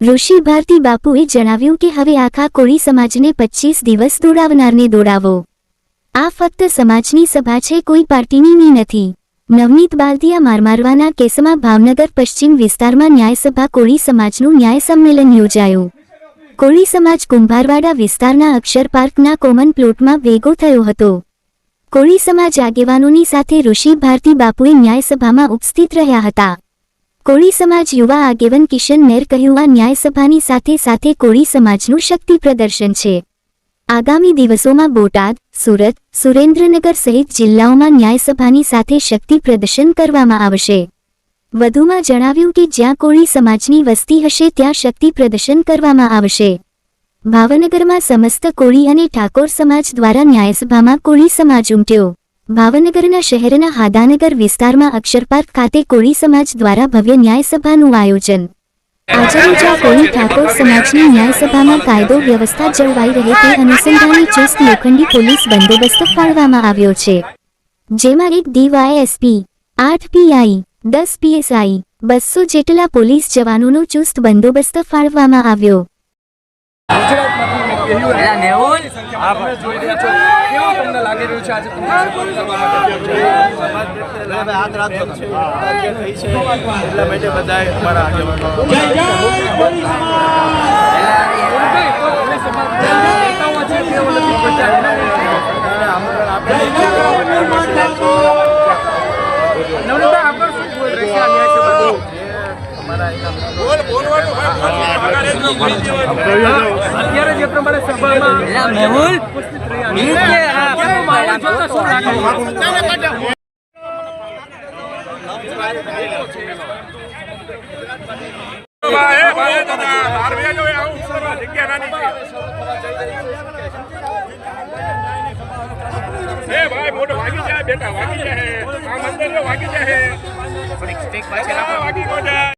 ઋષિ ભારતી બાપુએ જણાવ્યું કે હવે આખા કોળી સમાજને પચ્ચીસ દિવસ દોડાવનારને દોડાવો. આ ફક્ત સમાજની સભા છે, કોઈ પાર્ટીની નથી. નવનીત બાલદિયા મારમારવાના કેસમાં ભાવનગર પશ્ચિમ વિસ્તારમાં ન્યાયસભા કોળી સમાજનું ન્યાય સંમેલન યોજાયું. કોળી સમાજ કુંભારવાડા વિસ્તારના અક્ષર પાર્કના કોમન પ્લોટમાં ભેગો થયો હતો. કોળી સમાજ આગેવાનોની સાથે ઋષિ ભારતી બાપુએ ન્યાયસભામાં ઉપસ્થિત રહ્યા હતા. કોળી સમાજ યુવા આગેવન કિશન મેર કહ્યું, આ ન્યાયસભાની સાથે સાથે કોળી સમાજનું શક્તિ પ્રદર્શન છે. આગામી દિવસોમાં બોટાદ, સુરત, સુરેન્દ્રનગર સહિત જિલ્લાઓમાં ન્યાયસભાની સાથે શક્તિ પ્રદર્શન કરવામાં આવશે. વધુમાં જણાવ્યું કે જ્યાં કોળી સમાજની વસ્તી હશે, ત્યાં શક્તિ પ્રદર્શન કરવામાં આવશે. ભાવનગરમાં સમસ્ત કોળી અને ઠાકોર સમાજ દ્વારા ન્યાયસભામાં કોળી સમાજ ઉમટ્યો. ભાવનગરના શહેરના હાદાનગર વિસ્તારમાં અક્ષરપાર્ક ખાતે કોળી સમાજ દ્વારા ભવ્ય ન્યાયસભાનું આયોજન. આચાર્ય કોળી ઠાકોર સમાજની ન્યાયસભામાં કાયદો, વ્યવસ્થા જળવાઈ રહે તે અનુસંધાને ચુસ્ત લોખંડી પોલીસ બંદોબસ્ત ફાળવામાં આવ્યો છે. જેમાં એક ડીવાયએસપી, આઠ પીઆઈ, દસ પીએસઆઈ, બસો જેટલા પોલીસ જવાનોનો ચુસ્ત બંદોબસ્ત ફાળવવામાં આવ્યો. એલા મેહુલ આપણે જોઈ રહ્યા છો. કેવું તમને લાગી રહ્યું છે આજે તમને સપોર્ટ કરવા છે. એટલા માટે બધા અમારા આગેવાનો અત્યારે જે પ્રમાણે સભામાં એલા મેહુલ ઉપસ્થિત રહ્યા છે. નીચે આ કેવો માહોલ જોતા શું લાગે છે? એ ભાઈ મોટો વાગી જાય બેટા વાગી જાય આ મંદિર વાગી જાય થોડીક સ્ટીક પાછી રાખો વાગી નો જાય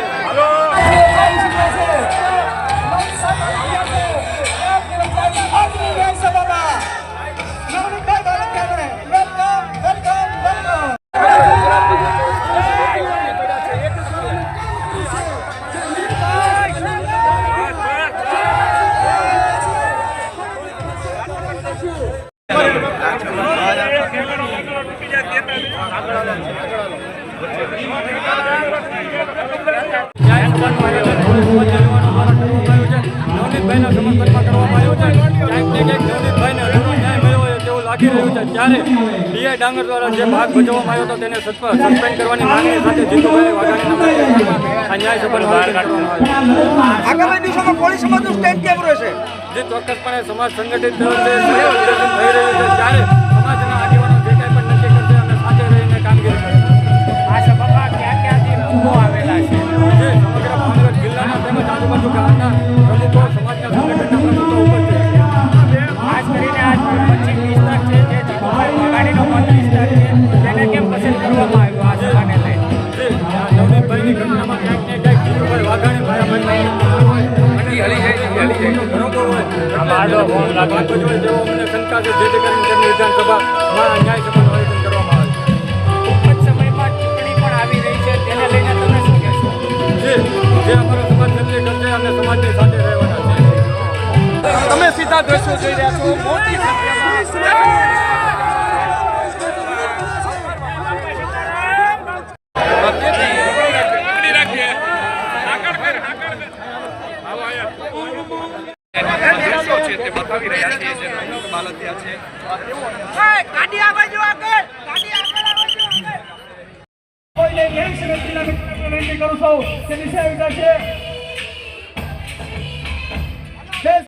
તો મારો હાથ તો પકડ્યો મેં મારો છે નવનીતભાઈના સમર્થનમાં કરવામાં આવ્યું છે ક્યાંક ને હોય તેવું લાગી રહ્યું છે ત્યારે ડીઆઈ ડાંગર દ્વારા જે ભાગ ભજવવામાં આવ્યો હતો તેને સસ્પેન્ડ કરવાની માંગણી સાથે જે ચોક્કસપણે સમાજ સંગઠિત થયો છે થઈ રહ્યું છે ત્યારે એટલે ભાગ જેવો અમને શંકા છે. કરીને તેમની વિધાનસભામાં ન્યાય સભાનું આયોજન કરવામાં આવે ચૂંટણી પણ આવી રહી છે છે જે અમારો સમાજ અને સમાજની સાથે રહેવાના છે તમે સીધા જોઈ રહ્યા બતાવી રહ્યા છે. જે કોઈને વિનંતી કરું છું કે નિશા વિચાર છે.